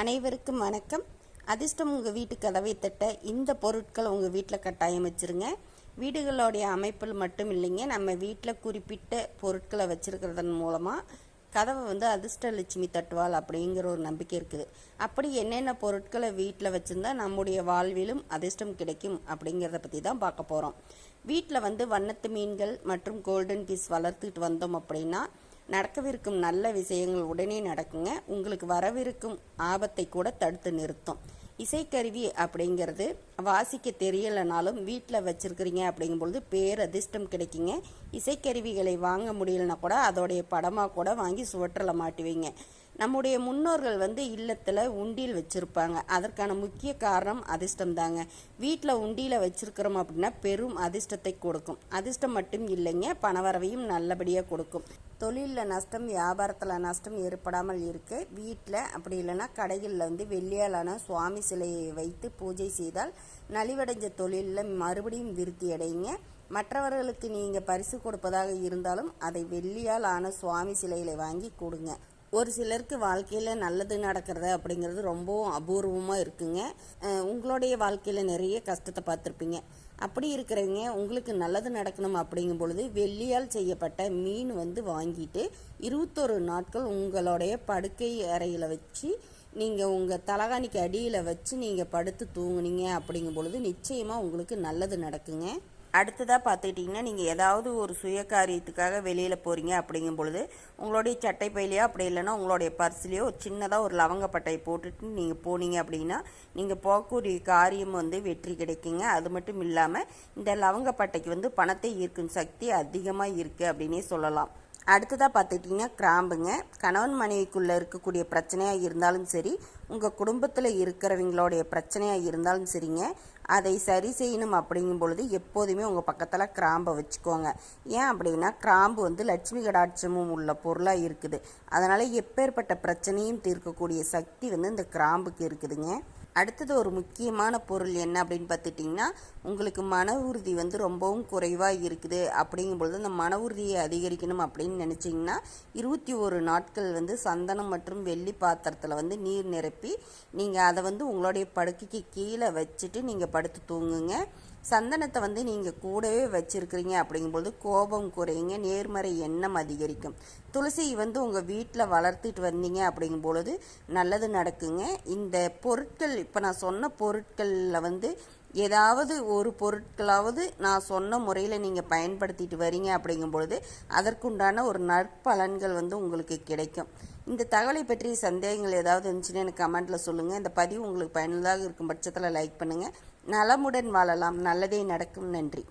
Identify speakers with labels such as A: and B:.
A: அனைவருக்கும் வணக்கம். அதிர்ஷ்டம் உங்கள் வீட்டு கதவை தட்ட இந்த பொருட்களை உங்கள் வீட்டில் கட்டாயம் வச்சுருங்க. வீடுகளுடைய அமைப்பில் மட்டும் இல்லைங்க நம்ம வீட்டில் குறிப்பிட்ட பொருட்களை வச்சுருக்கிறதன் மூலமாக கதவை வந்து அதிர்ஷ்ட லட்சுமி தட்டுவாள் அப்படிங்கிற ஒரு நம்பிக்கை இருக்குது. அப்படி என்னென்ன பொருட்களை வீட்டில் வச்சுருந்தா நம்முடைய வாழ்விலும் அதிர்ஷ்டம் கிடைக்கும் அப்படிங்கிறத பற்றி தான் பார்க்க போகிறோம் வீட்டில் வந்து வண்ணத்து மீன்கள் மற்றும் கோல்டன் பீஸ் வளர்த்துட்டு வந்தோம் அப்படின்னா நடக்கவிருக்கும் நல்ல விஷயங்கள் உடனே நடக்குங்க. உங்களுக்கு வரவிருக்கும் ஆபத்தை கூட தடுத்து நிறுத்தும். இசைக்கருவி அப்படிங்கிறது வாசிக்க தெரியலைனாலும் வீட்டில் வச்சுருக்கிறீங்க அப்படிங்கும்பொழுது பேரதிர்ஷ்டம் கிடைக்குங்க. இசைக்கருவிகளை வாங்க முடியலனா கூட அதோடைய படமாக கூட வாங்கி சுவற்றில் மாட்டுவீங்க. நம்முடைய முன்னோர்கள் வந்து இல்லத்தில் உண்டியல் வச்சுருப்பாங்க. அதற்கான முக்கிய காரணம் அதிர்ஷ்டம் தாங்க வீட்டில் உண்டியில் வச்சுருக்கிறோம் அப்படின்னா பெரும் அதிர்ஷ்டத்தை கொடுக்கும். அதிர்ஷ்டம் மட்டும் இல்லைங்க பணவரவையும் நல்லபடியாக கொடுக்கும். தொழிலில் நஷ்டம் வியாபாரத்தில் நஷ்டம் ஏற்படாமல் இருக்க வீட்டில் அப்படி இல்லைன்னா கடைகளில் வந்து வெள்ளியாலான சுவாமி சிலையை வைத்து பூஜை செய்தால் நலிவடைஞ்ச தொழிலில் மறுபடியும் விருத்தி அடையுங்க. மற்றவர்களுக்கு நீங்கள் பரிசு கொடுப்பதாக இருந்தாலும் அதை வெள்ளியால் ஆன சுவாமி சிலைகளை வாங்கி கொடுங்க. ஒரு சிலருக்கு வாழ்க்கையில் நல்லது நடக்கிறது அப்படிங்கிறது ரொம்பவும் அபூர்வமாக இருக்குங்க. உங்களுடைய வாழ்க்கையில் நிறைய கஷ்டத்தை பார்த்துருப்பீங்க. அப்படி இருக்கிறவங்க உங்களுக்கு நல்லது நடக்கணும் அப்படிங்கும் பொழுது வெள்ளியால் செய்யப்பட்ட மீன் வந்து வாங்கிட்டு இருபத்தொரு நாட்கள் உங்களுடைய படுக்கை அறையில் வச்சு நீங்கள் உங்கள் தலகாணிக்கு அடியில் வச்சு நீங்கள் படுத்து தூங்குனீங்க அப்படிங்கும் பொழுது நிச்சயமாக உங்களுக்கு நல்லது நடக்குங்க. அடுத்ததாக பார்த்துக்கிட்டிங்கன்னா நீங்கள் ஏதாவது ஒரு சுய காரியத்துக்காக வெளியில் போகிறீங்க அப்படிங்கும் பொழுது உங்களுடைய சட்டை பையிலையோ அப்படி இல்லைன்னா உங்களுடைய பர்ஸ்லேயோ ஒரு சின்னதாக ஒரு லவங்கப்பட்டையை போட்டுட்டு நீங்கள் போனீங்க அப்படின்னா நீங்கள் போகக்கூடிய காரியம் வந்து வெற்றி கிடைக்குங்க. அது மட்டும் இல்லாமல் இந்த லவங்கப்பட்டைக்கு வந்து பணத்தை ஈர்க்கும் சக்தி அதிகமாக இருக்குது அப்படின்னே சொல்லலாம். அடுத்ததாக பார்த்துக்கிட்டிங்கன்னா கிராம்புங்க. கணவன் மனைவிக்குள்ளே இருக்கக்கூடிய பிரச்சனையாக இருந்தாலும் சரி உங்கள் குடும்பத்தில் இருக்கிறவங்களுடைய பிரச்சனையாக இருந்தாலும் சரிங்க. அதை சரி செய்யணும் அப்படிங்கும் பொழுது எப்போதுமே உங்கள் பக்கத்தில் கிராம்பை வச்சுக்கோங்க. ஏன் அப்படின்னா கிராம்பு வந்து லட்சுமி கடாட்சமும் உள்ள பொருளாக இருக்குது. அதனால் எப்பேற்பட்ட பிரச்சனையும் தீர்க்கக்கூடிய சக்தி வந்து இந்த கிராம்புக்கு இருக்குதுங்க. அடுத்தது ஒரு முக்கியமான பொருள் என்ன அப்படின்னு பார்த்துட்டிங்கன்னா உங்களுக்கு மன உறுதி வந்து ரொம்பவும் குறைவாக இருக்குது. அப்படிங்கும் பொழுது அந்த மன உறுதியை அதிகரிக்கணும் அப்படின்னு நினச்சிங்கன்னா இருபத்தி ஒரு நாட்கள் வந்து சந்தனம் மற்றும் வெள்ளி பாத்திரத்தில் வந்து நீர் நிரப்பி நீங்கள் அதை வந்து உங்களுடைய படுக்கைக்கு கீழே வச்சுட்டு நீங்கள் படுத்து தூங்குங்க. சந்தனத்தை வந்து நீங்கள் கூடவே வச்சுருக்கிறீங்க அப்படிங்கும்போது கோபம் குறையுங்க நேர்மறை எண்ணம் அதிகரிக்கும். துளசி வந்து உங்கள் வீட்டில் வளர்த்துட்டு வந்தீங்க அப்படிங்கும்பொழுது நல்லது நடக்குங்க. இந்த பொருட்கள் இப்போ நான் சொன்ன பொருட்களில் வந்து ஏதாவது ஒரு பொருட்களாவது நான் சொன்ன முறையில் நீங்கள் பயன்படுத்திட்டு வரீங்க அப்படிங்கும்பொழுது அதற்குண்டான ஒரு நற்பலன்கள் வந்து உங்களுக்கு கிடைக்கும். இந்த தகவலை பற்றி சந்தேகங்கள் ஏதாவது இருந்துச்சுன்னா எனக்கு கமெண்ட்டில் சொல்லுங்கள் இந்த பதிவு உங்களுக்கு பயனுள்ளதாக இருக்கும் பட்சத்தில் லைக் பண்ணுங்கள் நலமுடன் வாழலாம். நல்லதே நடக்கும். நன்றி.